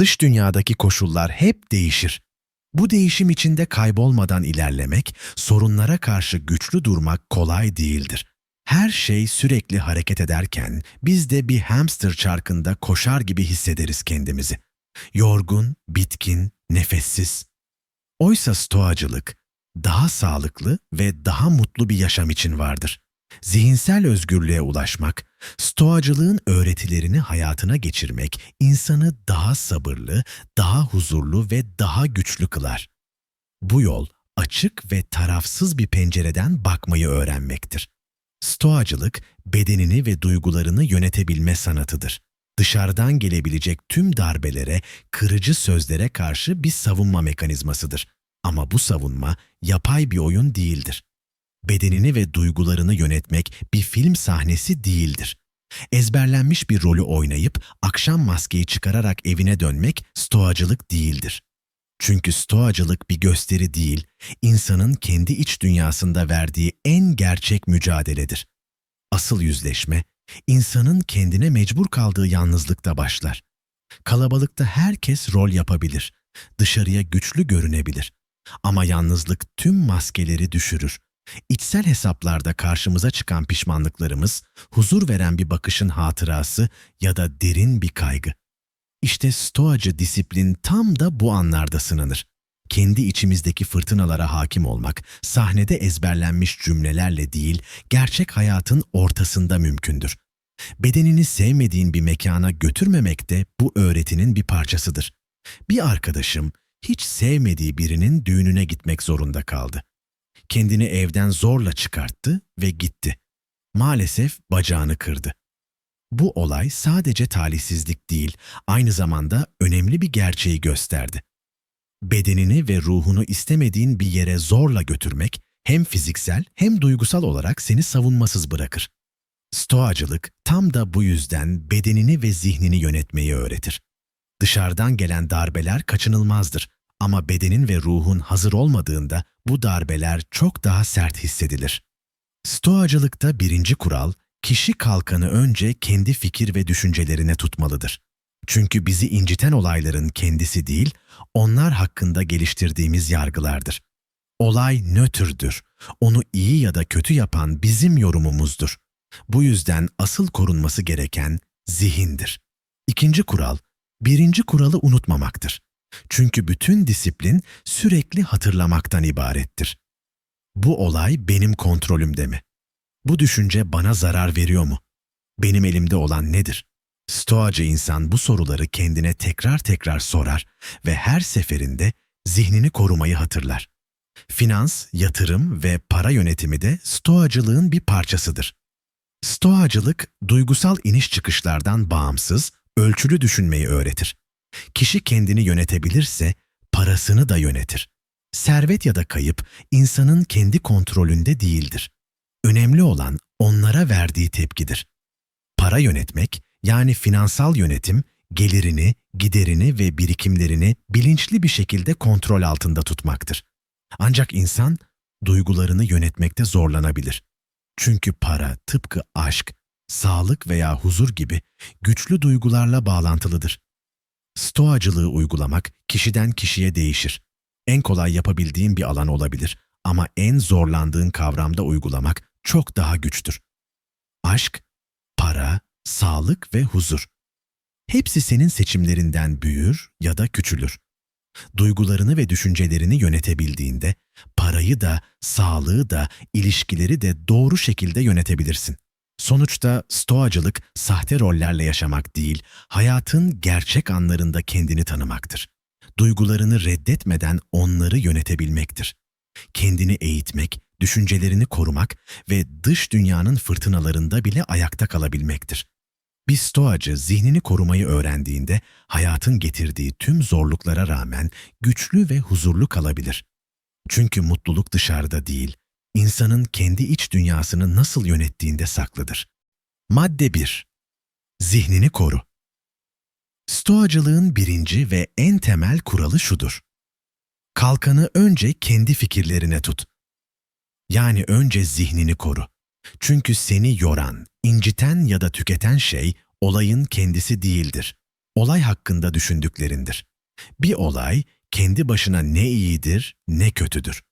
Dış dünyadaki koşullar hep değişir. Bu değişim içinde kaybolmadan ilerlemek, sorunlara karşı güçlü durmak kolay değildir. Her şey sürekli hareket ederken biz de bir hamster çarkında koşar gibi hissederiz kendimizi. Yorgun, bitkin, nefessiz. Oysa stoacılık daha sağlıklı ve daha mutlu bir yaşam için vardır. Zihinsel özgürlüğe ulaşmak, stoacılığın öğretilerini hayatına geçirmek insanı daha sabırlı, daha huzurlu ve daha güçlü kılar. Bu yol açık ve tarafsız bir pencereden bakmayı öğrenmektir. Stoacılık, bedenini ve duygularını yönetebilme sanatıdır. Dışarıdan gelebilecek tüm darbelere, kırıcı sözlere karşı bir savunma mekanizmasıdır. Ama bu savunma yapay bir oyun değildir. Bedenini ve duygularını yönetmek bir film sahnesi değildir. Ezberlenmiş bir rolü oynayıp akşam maskeyi çıkararak evine dönmek stoacılık değildir. Çünkü stoacılık bir gösteri değil, insanın kendi iç dünyasında verdiği en gerçek mücadeledir. Asıl yüzleşme, insanın kendine mecbur kaldığı yalnızlıkta başlar. Kalabalıkta herkes rol yapabilir, dışarıya güçlü görünebilir. Ama yalnızlık tüm maskeleri düşürür. İçsel hesaplarda karşımıza çıkan pişmanlıklarımız, huzur veren bir bakışın hatırası ya da derin bir kaygı. İşte stoacı disiplin tam da bu anlarda sınanır. Kendi içimizdeki fırtınalara hakim olmak, sahnede ezberlenmiş cümlelerle değil, gerçek hayatın ortasında mümkündür. Bedenini sevmediğin bir mekana götürmemek de bu öğretinin bir parçasıdır. Bir arkadaşım hiç sevmediği birinin düğününe gitmek zorunda kaldı. Kendini evden zorla çıkarttı ve gitti. Maalesef bacağını kırdı. Bu olay sadece talihsizlik değil, aynı zamanda önemli bir gerçeği gösterdi. Bedenini ve ruhunu istemediğin bir yere zorla götürmek hem fiziksel hem duygusal olarak seni savunmasız bırakır. Stoacılık tam da bu yüzden bedenini ve zihnini yönetmeyi öğretir. Dışarıdan gelen darbeler kaçınılmazdır ama bedenin ve ruhun hazır olmadığında bu darbeler çok daha sert hissedilir. Stoacılıkta birinci kural, kişi kalkanı önce kendi fikir ve düşüncelerine tutmalıdır. Çünkü bizi inciten olayların kendisi değil, onlar hakkında geliştirdiğimiz yargılardır. Olay nötrdür. Onu iyi ya da kötü yapan bizim yorumumuzdur. Bu yüzden asıl korunması gereken zihindir. İkinci kural, birinci kuralı unutmamaktır. Çünkü bütün disiplin sürekli hatırlamaktan ibarettir. Bu olay benim kontrolümde mi? Bu düşünce bana zarar veriyor mu? Benim elimde olan nedir? Stoacı insan bu soruları kendine tekrar tekrar sorar ve her seferinde zihnini korumayı hatırlar. Finans, yatırım ve para yönetimi de stoacılığın bir parçasıdır. Stoacılık, duygusal iniş çıkışlardan bağımsız, ölçülü düşünmeyi öğretir. Kişi kendini yönetebilirse parasını da yönetir. Servet ya da kayıp insanın kendi kontrolünde değildir. Önemli olan onlara verdiği tepkidir. Para yönetmek yani finansal yönetim gelirini, giderini ve birikimlerini bilinçli bir şekilde kontrol altında tutmaktır. Ancak insan duygularını yönetmekte zorlanabilir. Çünkü para tıpkı aşk, sağlık veya huzur gibi güçlü duygularla bağlantılıdır. Stoacılığı uygulamak kişiden kişiye değişir. En kolay yapabildiğin bir alan olabilir ama en zorlandığın kavramda uygulamak çok daha güçtür. Aşk, para, sağlık ve huzur. Hepsi senin seçimlerinden büyür ya da küçülür. Duygularını ve düşüncelerini yönetebildiğinde parayı da, sağlığı da, ilişkileri de doğru şekilde yönetebilirsin. Sonuçta stoacılık sahte rollerle yaşamak değil, hayatın gerçek anlarında kendini tanımaktır. Duygularını reddetmeden onları yönetebilmektir. Kendini eğitmek, düşüncelerini korumak ve dış dünyanın fırtınalarında bile ayakta kalabilmektir. Bir stoacı zihnini korumayı öğrendiğinde hayatın getirdiği tüm zorluklara rağmen güçlü ve huzurlu kalabilir. Çünkü mutluluk dışarıda değil, insanın kendi iç dünyasını nasıl yönettiğinde saklıdır. Madde 1. Zihnini koru. Stoacılığın birinci ve en temel kuralı şudur. Kalkanı önce kendi fikirlerine tut. Yani önce zihnini koru. Çünkü seni yoran, inciten ya da tüketen şey olayın kendisi değildir. olay hakkında düşündüklerindir. Bir olay kendi başına ne iyidir ne kötüdür.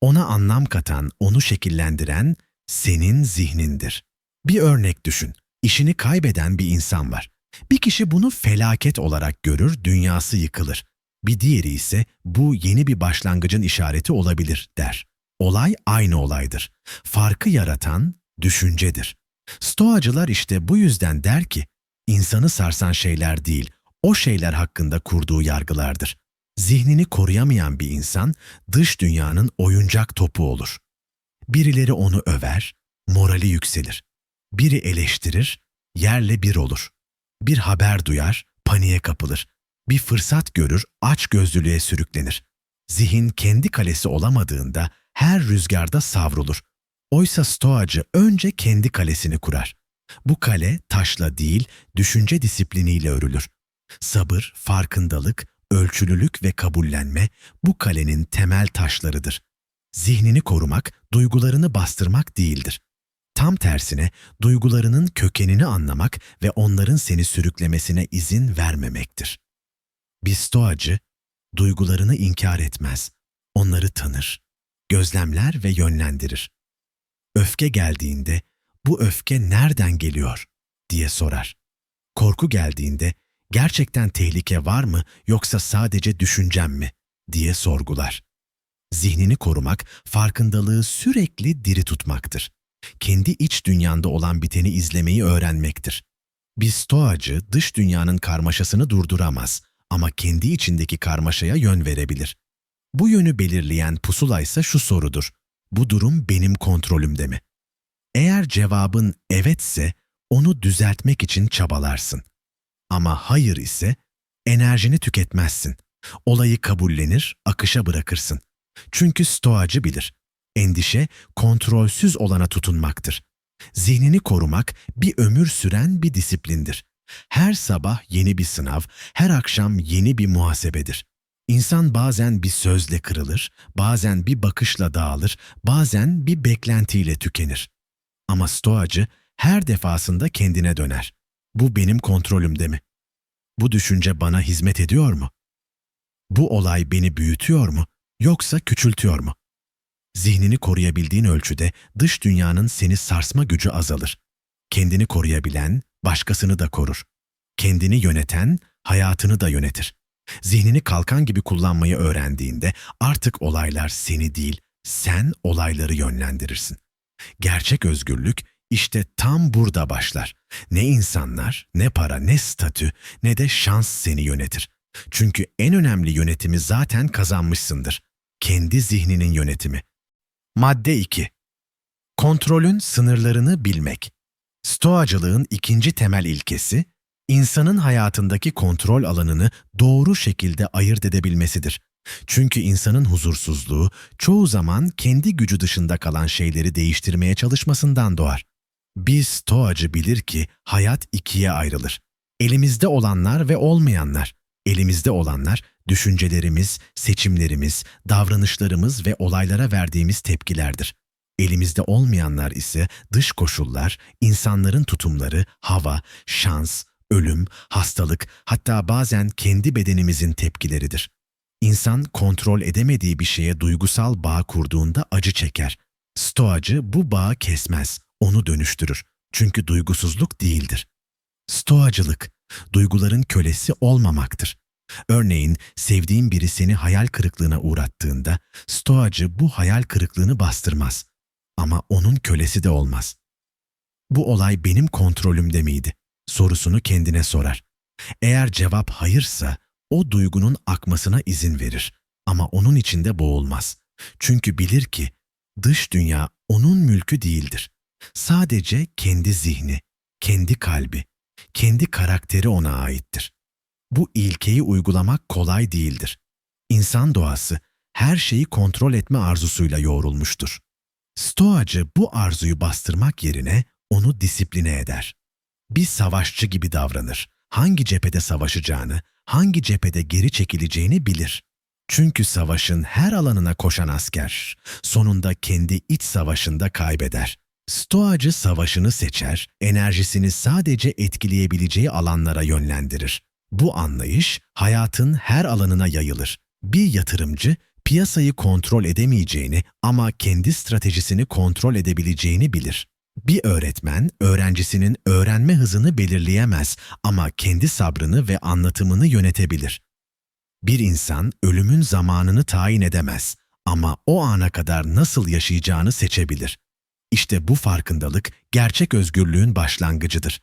Ona anlam katan, onu şekillendiren senin zihnindir. Bir örnek düşün. İşini kaybeden bir insan var. Bir kişi bunu felaket olarak görür, dünyası yıkılır. Bir diğeri ise bu yeni bir başlangıcın işareti olabilir der. Olay aynı olaydır. Farkı yaratan düşüncedir. Stoacılar işte bu yüzden der ki, insanı sarsan şeyler değil, o şeyler hakkında kurduğu yargılardır. Zihnini koruyamayan bir insan dış dünyanın oyuncak topu olur. Birileri onu över, morali yükselir. Biri eleştirir, yerle bir olur. Bir haber duyar, paniğe kapılır. Bir fırsat görür, aç gözlülüğe sürüklenir. Zihin kendi kalesi olamadığında her rüzgarda savrulur. Oysa stoacı önce kendi kalesini kurar. Bu kale taşla değil, düşünce disipliniyle örülür. Sabır, farkındalık, ölçülülük ve kabullenme bu kalenin temel taşlarıdır. Zihnini korumak, duygularını bastırmak değildir. Tam tersine duygularının kökenini anlamak ve onların seni sürüklemesine izin vermemektir. Bir stoacı, duygularını inkar etmez, onları tanır, gözlemler ve yönlendirir. Öfke geldiğinde, bu öfke nereden geliyor diye sorar. Korku geldiğinde, gerçekten tehlike var mı yoksa sadece düşüncem mi diye sorgular. Zihnini korumak, farkındalığı sürekli diri tutmaktır. Kendi iç dünyanda olan biteni izlemeyi öğrenmektir. Bir stoacı dış dünyanın karmaşasını durduramaz ama kendi içindeki karmaşaya yön verebilir. Bu yönü belirleyen pusula ise şu sorudur. Bu durum benim kontrolümde mi? Eğer cevabın evetse onu düzeltmek için çabalarsın. Ama hayır ise enerjini tüketmezsin. Olayı kabullenir, akışa bırakırsın. Çünkü stoacı bilir. Endişe kontrolsüz olana tutunmaktır. Zihnini korumak bir ömür süren bir disiplindir. Her sabah yeni bir sınav, her akşam yeni bir muhasebedir. İnsan bazen bir sözle kırılır, bazen bir bakışla dağılır, bazen bir beklentiyle tükenir. Ama stoacı her defasında kendine döner. Bu benim kontrolümde mi? Bu düşünce bana hizmet ediyor mu? Bu olay beni büyütüyor mu yoksa küçültüyor mu? Zihnini koruyabildiğin ölçüde dış dünyanın seni sarsma gücü azalır. Kendini koruyabilen başkasını da korur. Kendini yöneten hayatını da yönetir. Zihnini kalkan gibi kullanmayı öğrendiğinde artık olaylar seni değil, sen olayları yönlendirirsin. Gerçek özgürlük işte tam burada başlar. Ne insanlar, ne para, ne statü, ne de şans seni yönetir. Çünkü en önemli yönetimi zaten kazanmışsındır. Kendi zihninin yönetimi. Madde 2. Kontrolün sınırlarını bilmek. Stoacılığın ikinci temel ilkesi, insanın hayatındaki kontrol alanını doğru şekilde ayırt edebilmesidir. Çünkü insanın huzursuzluğu çoğu zaman kendi gücü dışında kalan şeyleri değiştirmeye çalışmasından doğar. Bir stoacı bilir ki hayat ikiye ayrılır. Elimizde olanlar ve olmayanlar. Elimizde olanlar düşüncelerimiz, seçimlerimiz, davranışlarımız ve olaylara verdiğimiz tepkilerdir. Elimizde olmayanlar ise dış koşullar, insanların tutumları, hava, şans, ölüm, hastalık, hatta bazen kendi bedenimizin tepkileridir. İnsan kontrol edemediği bir şeye duygusal bağ kurduğunda acı çeker. Stoacı bu bağı kesmez, onu dönüştürür. Çünkü duygusuzluk değildir. Stoacılık, duyguların kölesi olmamaktır. Örneğin sevdiğin biri seni hayal kırıklığına uğrattığında stoacı bu hayal kırıklığını bastırmaz. Ama onun kölesi de olmaz. Bu olay benim kontrolümde miydi? sorusunu kendine sorar. Eğer cevap hayırsa o duygunun akmasına izin verir ama onun içinde boğulmaz. Çünkü bilir ki dış dünya onun mülkü değildir. Sadece kendi zihni, kendi kalbi, kendi karakteri ona aittir. Bu ilkeyi uygulamak kolay değildir. İnsan doğası her şeyi kontrol etme arzusuyla yoğrulmuştur. Stoacı bu arzuyu bastırmak yerine onu disipline eder. Bir savaşçı gibi davranır. Hangi cephede savaşacağını, hangi cephede geri çekileceğini bilir. Çünkü savaşın her alanına koşan asker sonunda kendi iç savaşında kaybeder. Stoacı savaşını seçer, enerjisini sadece etkileyebileceği alanlara yönlendirir. Bu anlayış hayatın her alanına yayılır. Bir yatırımcı piyasayı kontrol edemeyeceğini ama kendi stratejisini kontrol edebileceğini bilir. Bir öğretmen öğrencisinin öğrenme hızını belirleyemez ama kendi sabrını ve anlatımını yönetebilir. Bir insan ölümün zamanını tayin edemez ama o ana kadar nasıl yaşayacağını seçebilir. İşte bu farkındalık gerçek özgürlüğün başlangıcıdır.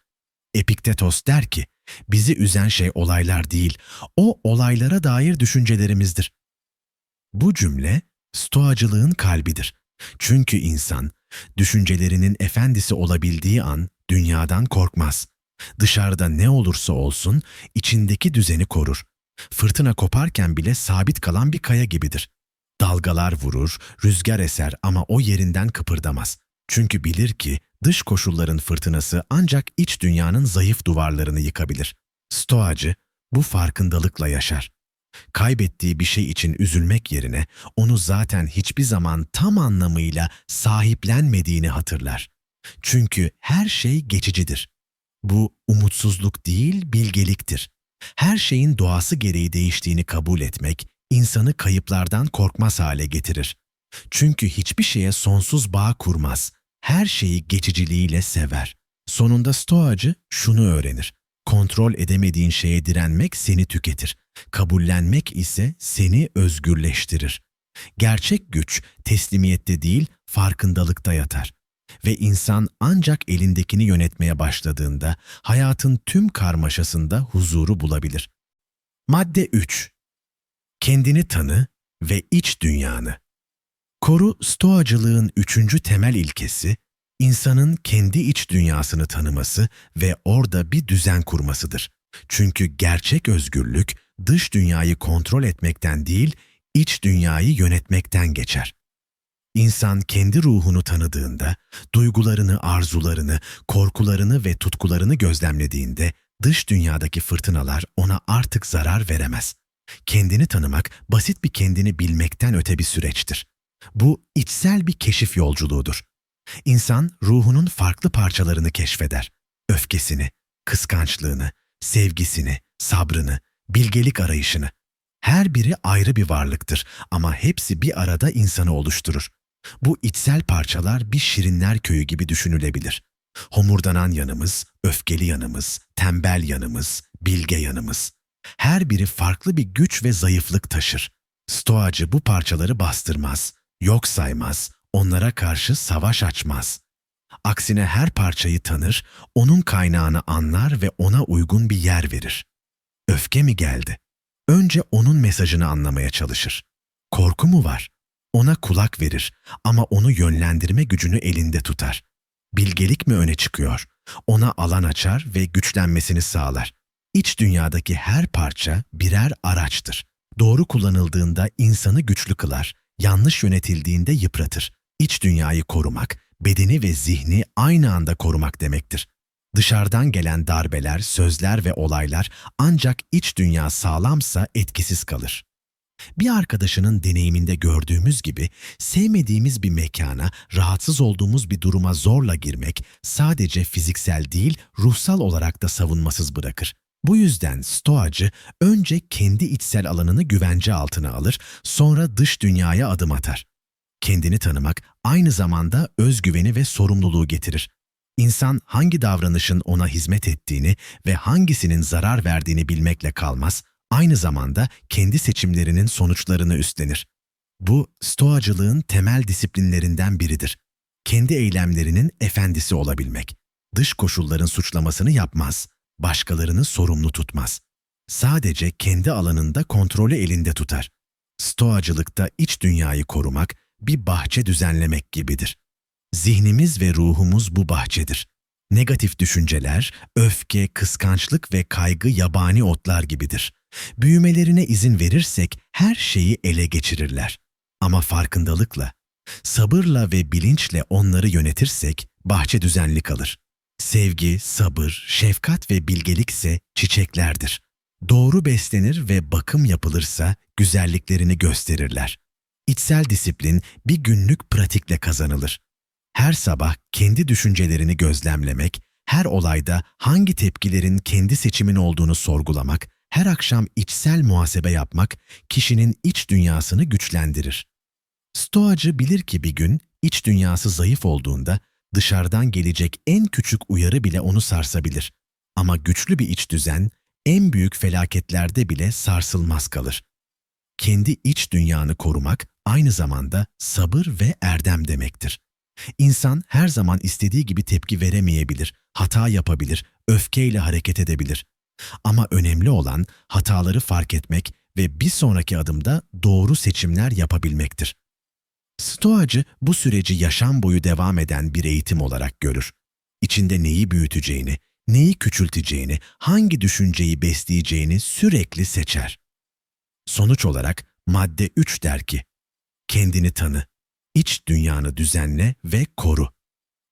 Epiktetos der ki, bizi üzen şey olaylar değil, o olaylara dair düşüncelerimizdir. Bu cümle stoacılığın kalbidir. Çünkü insan düşüncelerinin efendisi olabildiği an dünyadan korkmaz. Dışarıda ne olursa olsun içindeki düzeni korur. Fırtına koparken bile sabit kalan bir kaya gibidir. Dalgalar vurur, rüzgar eser ama o yerinden kıpırdamaz. Çünkü bilir ki dış koşulların fırtınası ancak iç dünyanın zayıf duvarlarını yıkabilir. Stoacı bu farkındalıkla yaşar. Kaybettiği bir şey için üzülmek yerine onu zaten hiçbir zaman tam anlamıyla sahiplenmediğini hatırlar. Çünkü her şey geçicidir. Bu umutsuzluk değil, bilgeliktir. Her şeyin doğası gereği değiştiğini kabul etmek, insanı kayıplardan korkmaz hale getirir. Çünkü hiçbir şeye sonsuz bağ kurmaz. Her şeyi geçiciliğiyle sever. Sonunda stoacı şunu öğrenir. Kontrol edemediğin şeye direnmek seni tüketir. Kabullenmek ise seni özgürleştirir. Gerçek güç teslimiyette değil, farkındalıkta yatar. Ve insan ancak elindekini yönetmeye başladığında hayatın tüm karmaşasında huzuru bulabilir. Madde 3. Kendini tanı ve iç dünyanı. Koru stoacılığın üçüncü temel ilkesi, insanın kendi iç dünyasını tanıması ve orada bir düzen kurmasıdır. Çünkü gerçek özgürlük dış dünyayı kontrol etmekten değil, iç dünyayı yönetmekten geçer. İnsan kendi ruhunu tanıdığında, duygularını, arzularını, korkularını ve tutkularını gözlemlediğinde dış dünyadaki fırtınalar ona artık zarar veremez. Kendini tanımak basit bir kendini bilmekten öte bir süreçtir. Bu içsel bir keşif yolculuğudur. İnsan ruhunun farklı parçalarını keşfeder. Öfkesini, kıskançlığını, sevgisini, sabrını, bilgelik arayışını. Her biri ayrı bir varlıktır ama hepsi bir arada insanı oluşturur. Bu içsel parçalar bir şirinler köyü gibi düşünülebilir. Homurdanan yanımız, öfkeli yanımız, tembel yanımız, bilge yanımız. Her biri farklı bir güç ve zayıflık taşır. Stoacı bu parçaları bastırmaz, yok saymaz, onlara karşı savaş açmaz. Aksine her parçayı tanır, onun kaynağını anlar ve ona uygun bir yer verir. Öfke mi geldi? Önce onun mesajını anlamaya çalışır. Korku mu var? Ona kulak verir ama onu yönlendirme gücünü elinde tutar. Bilgelik mi öne çıkıyor? Ona alan açar ve güçlenmesini sağlar. İç dünyadaki her parça birer araçtır. Doğru kullanıldığında insanı güçlü kılar, yanlış yönetildiğinde yıpratır. İç dünyayı korumak, bedeni ve zihni aynı anda korumak demektir. Dışarıdan gelen darbeler, sözler ve olaylar ancak iç dünya sağlamsa etkisiz kalır. Bir arkadaşının deneyiminde gördüğümüz gibi sevmediğimiz bir mekana, rahatsız olduğumuz bir duruma zorla girmek sadece fiziksel değil, ruhsal olarak da savunmasız bırakır. Bu yüzden stoacı önce kendi içsel alanını güvence altına alır, sonra dış dünyaya adım atar. Kendini tanımak aynı zamanda özgüveni ve sorumluluğu getirir. İnsan hangi davranışın ona hizmet ettiğini ve hangisinin zarar verdiğini bilmekle kalmaz, aynı zamanda kendi seçimlerinin sonuçlarını üstlenir. Bu, stoacılığın temel disiplinlerinden biridir. Kendi eylemlerinin efendisi olabilmek. Dış koşulların suçlamasını yapmaz, başkalarını sorumlu tutmaz. Sadece kendi alanında kontrolü elinde tutar. Stoacılıkta iç dünyayı korumak, bir bahçe düzenlemek gibidir. Zihnimiz ve ruhumuz bu bahçedir. Negatif düşünceler, öfke, kıskançlık ve kaygı yabani otlar gibidir. Büyümelerine izin verirsek her şeyi ele geçirirler. Ama farkındalıkla, sabırla ve bilinçle onları yönetirsek bahçe düzenli kalır. Sevgi, sabır, şefkat ve bilgelik ise çiçeklerdir. Doğru beslenir ve bakım yapılırsa güzelliklerini gösterirler. İçsel disiplin bir günlük pratikle kazanılır. Her sabah kendi düşüncelerini gözlemlemek, her olayda hangi tepkilerin kendi seçimin olduğunu sorgulamak, Her akşam içsel muhasebe yapmak kişinin iç dünyasını güçlendirir. Stoacı bilir ki bir gün iç dünyası zayıf olduğunda dışarıdan gelecek en küçük uyarı bile onu sarsabilir. Ama güçlü bir iç düzen en büyük felaketlerde bile sarsılmaz kalır. Kendi iç dünyanı korumak aynı zamanda sabır ve erdem demektir. İnsan her zaman istediği gibi tepki veremeyebilir, hata yapabilir, öfkeyle hareket edebilir. Ama önemli olan hataları fark etmek ve bir sonraki adımda doğru seçimler yapabilmektir. Stoacı bu süreci yaşam boyu devam eden bir eğitim olarak görür. İçinde neyi büyüteceğini, neyi küçülteceğini, hangi düşünceyi besleyeceğini sürekli seçer. Sonuç olarak madde 3 der ki, kendini tanı, iç dünyanı düzenle ve koru.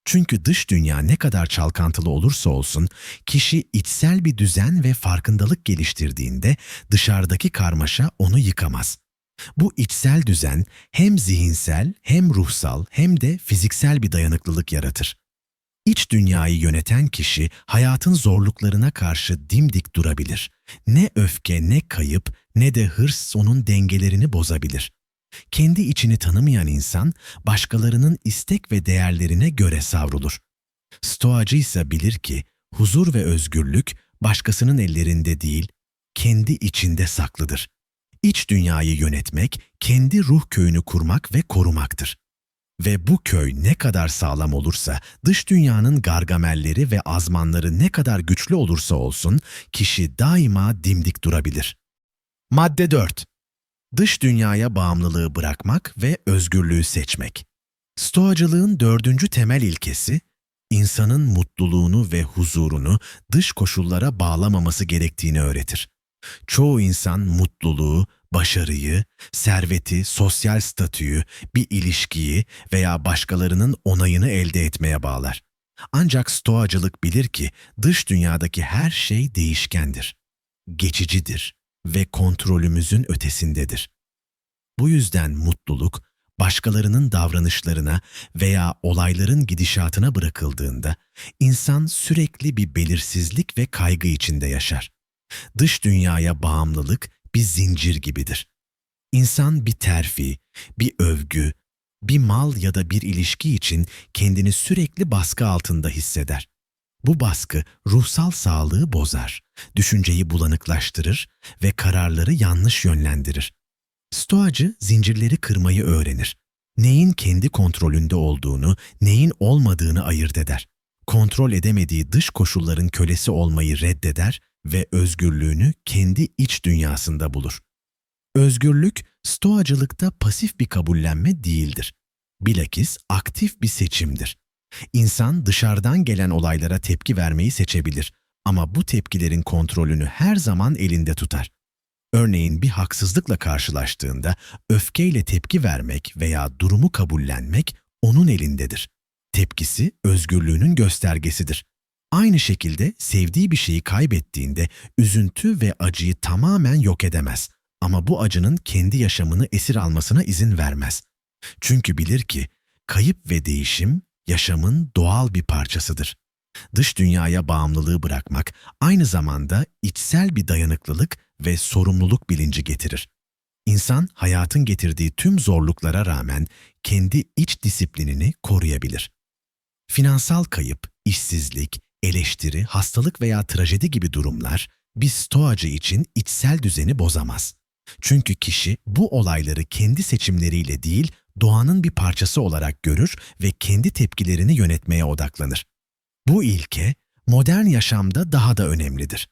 Çünkü dış dünya ne kadar çalkantılı olursa olsun, kişi içsel bir düzen ve farkındalık geliştirdiğinde dışarıdaki karmaşa onu yıkamaz. Bu içsel düzen hem zihinsel, hem ruhsal, hem de fiziksel bir dayanıklılık yaratır. İç dünyayı yöneten kişi hayatın zorluklarına karşı dimdik durabilir. Ne öfke, ne kayıp, ne de hırs onun dengelerini bozabilir. Kendi içini tanımayan insan başkalarının istek ve değerlerine göre savrulur. Stoacı ise bilir ki huzur ve özgürlük başkasının ellerinde değil, kendi içinde saklıdır. İç dünyayı yönetmek, kendi ruh köyünü kurmak ve korumaktır. Ve bu köy ne kadar sağlam olursa, dış dünyanın gargamelleri ve azmanları ne kadar güçlü olursa olsun, kişi daima dimdik durabilir. Madde 4. Dış dünyaya bağımlılığı bırakmak ve özgürlüğü seçmek. Stoacılığın dördüncü temel ilkesi, insanın mutluluğunu ve huzurunu dış koşullara bağlamaması gerektiğini öğretir. Çoğu insan mutluluğu, başarıyı, serveti, sosyal statüyü, bir ilişkiyi veya başkalarının onayını elde etmeye bağlar. Ancak stoacılık bilir ki dış dünyadaki her şey değişkendir, geçicidir ve kontrolümüzün ötesindedir. Bu yüzden mutluluk, başkalarının davranışlarına veya olayların gidişatına bırakıldığında insan sürekli bir belirsizlik ve kaygı içinde yaşar. Dış dünyaya bağımlılık bir zincir gibidir. İnsan bir terfi, bir övgü, bir mal ya da bir ilişki için kendini sürekli baskı altında hisseder. Bu baskı ruhsal sağlığı bozar, düşünceyi bulanıklaştırır ve kararları yanlış yönlendirir. Stoacı zincirleri kırmayı öğrenir. Neyin kendi kontrolünde olduğunu, neyin olmadığını ayırt eder. Kontrol edemediği dış koşulların kölesi olmayı reddeder ve özgürlüğünü kendi iç dünyasında bulur. Özgürlük, stoacılıkta pasif bir kabullenme değildir. Bilakis aktif bir seçimdir. İnsan dışarıdan gelen olaylara tepki vermeyi seçebilir ama bu tepkilerin kontrolünü her zaman elinde tutar. Örneğin bir haksızlıkla karşılaştığında öfkeyle tepki vermek veya durumu kabullenmek onun elindedir. Tepkisi özgürlüğünün göstergesidir. Aynı şekilde sevdiği bir şeyi kaybettiğinde üzüntü ve acıyı tamamen yok edemez. Ama bu acının kendi yaşamını esir almasına izin vermez. Çünkü bilir ki kayıp ve değişim yaşamın doğal bir parçasıdır. Dış dünyaya bağımlılığı bırakmak aynı zamanda içsel bir dayanıklılık ve sorumluluk bilinci getirir. İnsan hayatın getirdiği tüm zorluklara rağmen kendi iç disiplinini koruyabilir. Finansal kayıp, işsizlik, eleştiri, hastalık veya trajedi gibi durumlar bir stoacı için içsel düzeni bozamaz. Çünkü kişi bu olayları kendi seçimleriyle değil, doğanın bir parçası olarak görür ve kendi tepkilerini yönetmeye odaklanır. Bu ilke modern yaşamda daha da önemlidir.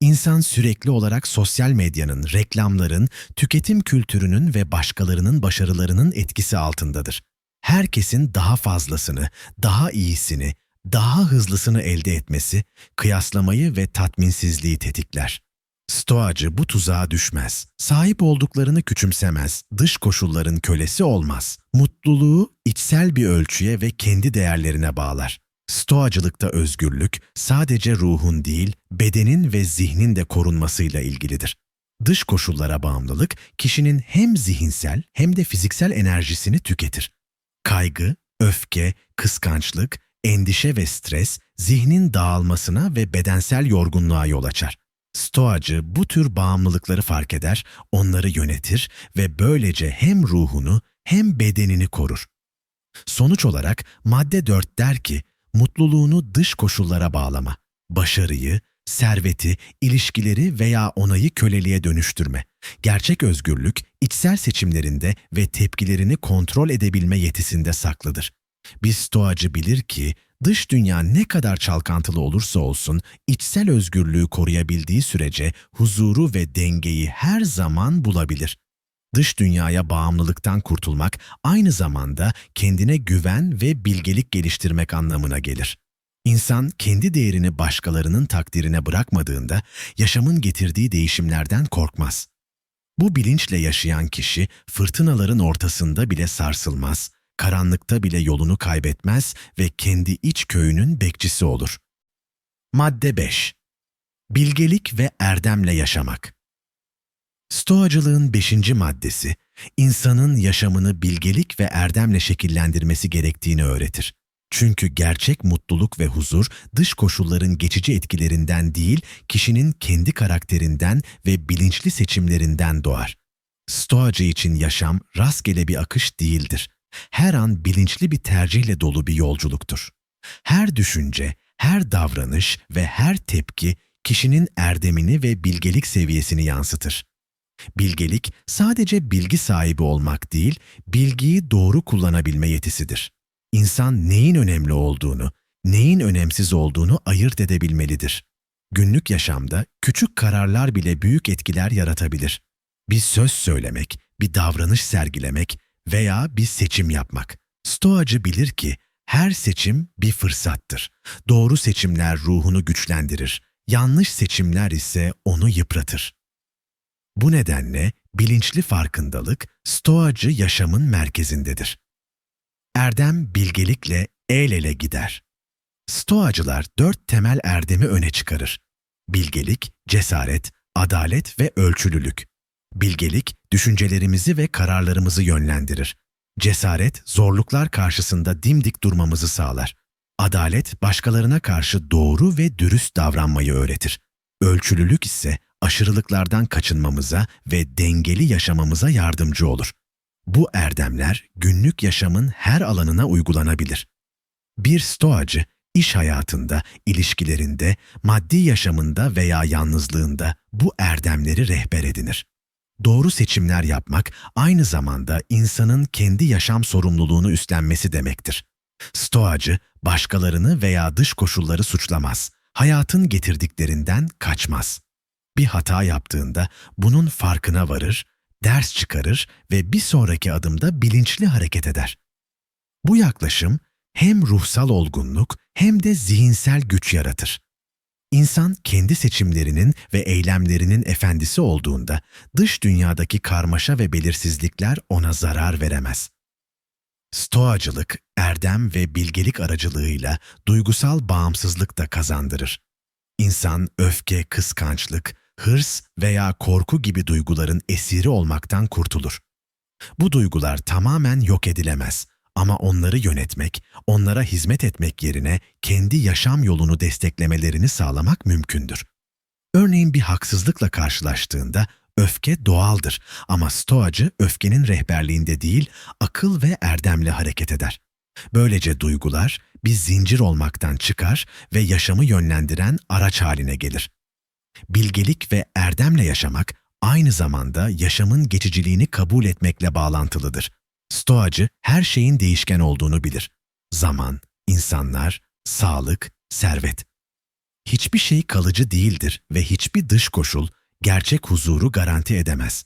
İnsan sürekli olarak sosyal medyanın, reklamların, tüketim kültürünün ve başkalarının başarılarının etkisi altındadır. Herkesin daha fazlasını, daha iyisini, daha hızlısını elde etmesi, kıyaslamayı ve tatminsizliği tetikler. Stoacı bu tuzağa düşmez. Sahip olduklarını küçümsemez, dış koşulların kölesi olmaz. Mutluluğu içsel bir ölçüye ve kendi değerlerine bağlar. Stoacılıkta özgürlük sadece ruhun değil, bedenin ve zihnin de korunmasıyla ilgilidir. Dış koşullara bağımlılık kişinin hem zihinsel hem de fiziksel enerjisini tüketir. Kaygı, öfke, kıskançlık, endişe ve stres zihnin dağılmasına ve bedensel yorgunluğa yol açar. Stoacı bu tür bağımlılıkları fark eder, onları yönetir ve böylece hem ruhunu hem bedenini korur. Sonuç olarak madde 4 der ki, mutluluğunu dış koşullara bağlama, başarıyı, serveti, ilişkileri veya onayı köleliğe dönüştürme. Gerçek özgürlük, içsel seçimlerinde ve tepkilerini kontrol edebilme yetisinde saklıdır. Bir stoacı bilir ki, dış dünya ne kadar çalkantılı olursa olsun, içsel özgürlüğü koruyabildiği sürece huzuru ve dengeyi her zaman bulabilir. Dış dünyaya bağımlılıktan kurtulmak aynı zamanda kendine güven ve bilgelik geliştirmek anlamına gelir. İnsan kendi değerini başkalarının takdirine bırakmadığında yaşamın getirdiği değişimlerden korkmaz. Bu bilinçle yaşayan kişi fırtınaların ortasında bile sarsılmaz, karanlıkta bile yolunu kaybetmez ve kendi iç köyünün bekçisi olur. Madde 5. Bilgelik ve erdemle yaşamak. Stoacılığın beşinci maddesi, insanın yaşamını bilgelik ve erdemle şekillendirmesi gerektiğini öğretir. Çünkü gerçek mutluluk ve huzur dış koşulların geçici etkilerinden değil, kişinin kendi karakterinden ve bilinçli seçimlerinden doğar. Stoacı için yaşam rastgele bir akış değildir. Her an bilinçli bir tercihle dolu bir yolculuktur. Her düşünce, her davranış ve her tepki kişinin erdemini ve bilgelik seviyesini yansıtır. Bilgelik sadece bilgi sahibi olmak değil, bilgiyi doğru kullanabilme yetisidir. İnsan neyin önemli olduğunu, neyin önemsiz olduğunu ayırt edebilmelidir. Günlük yaşamda küçük kararlar bile büyük etkiler yaratabilir. Bir söz söylemek, bir davranış sergilemek veya bir seçim yapmak. Stoacı bilir ki her seçim bir fırsattır. Doğru seçimler ruhunu güçlendirir, yanlış seçimler ise onu yıpratır. Bu nedenle bilinçli farkındalık stoacı yaşamın merkezindedir. Erdem bilgelikle el ele gider. Stoacılar dört temel erdemi öne çıkarır. Bilgelik, cesaret, adalet ve ölçülülük. Bilgelik, düşüncelerimizi ve kararlarımızı yönlendirir. Cesaret, zorluklar karşısında dimdik durmamızı sağlar. Adalet, başkalarına karşı doğru ve dürüst davranmayı öğretir. Ölçülülük ise aşırılıklardan kaçınmamıza ve dengeli yaşamamıza yardımcı olur. Bu erdemler günlük yaşamın her alanına uygulanabilir. Bir stoacı iş hayatında, ilişkilerinde, maddi yaşamında veya yalnızlığında bu erdemleri rehber edinir. Doğru seçimler yapmak aynı zamanda insanın kendi yaşam sorumluluğunu üstlenmesi demektir. Stoacı başkalarını veya dış koşulları suçlamaz, hayatın getirdiklerinden kaçmaz. Bir hata yaptığında bunun farkına varır, ders çıkarır ve bir sonraki adımda bilinçli hareket eder. Bu yaklaşım hem ruhsal olgunluk hem de zihinsel güç yaratır. İnsan kendi seçimlerinin ve eylemlerinin efendisi olduğunda dış dünyadaki karmaşa ve belirsizlikler ona zarar veremez. Stoacılık, erdem ve bilgelik aracılığıyla duygusal bağımsızlık da kazandırır. İnsan öfke, kıskançlık, hırs veya korku gibi duyguların esiri olmaktan kurtulur. Bu duygular tamamen yok edilemez ama onları yönetmek, onlara hizmet etmek yerine kendi yaşam yolunu desteklemelerini sağlamak mümkündür. Örneğin bir haksızlıkla karşılaştığında öfke doğaldır ama stoacı öfkenin rehberliğinde değil, akıl ve erdemle hareket eder. Böylece duygular bir zincir olmaktan çıkar ve yaşamı yönlendiren araç haline gelir. Bilgelik ve erdemle yaşamak aynı zamanda yaşamın geçiciliğini kabul etmekle bağlantılıdır. Stoacı her şeyin değişken olduğunu bilir. Zaman, insanlar, sağlık, servet. Hiçbir şey kalıcı değildir ve hiçbir dış koşul gerçek huzuru garanti edemez.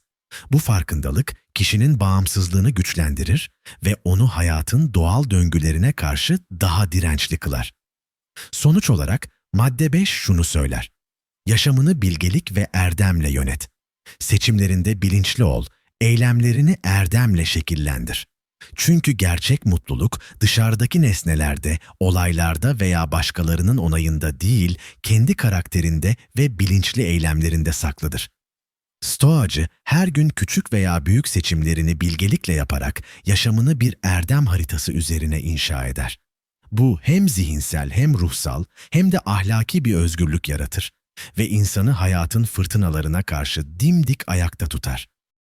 Bu farkındalık kişinin bağımsızlığını güçlendirir ve onu hayatın doğal döngülerine karşı daha dirençli kılar. Sonuç olarak madde 5 şunu söyler. Yaşamını bilgelik ve erdemle yönet. Seçimlerinde bilinçli ol, eylemlerini erdemle şekillendir. Çünkü gerçek mutluluk dışarıdaki nesnelerde, olaylarda veya başkalarının onayında değil, kendi karakterinde ve bilinçli eylemlerinde saklıdır. Stoacı her gün küçük veya büyük seçimlerini bilgelikle yaparak yaşamını bir erdem haritası üzerine inşa eder. Bu hem zihinsel hem ruhsal hem de ahlaki bir özgürlük yaratır. ve insanı hayatın fırtınalarına karşı dimdik ayakta tutar.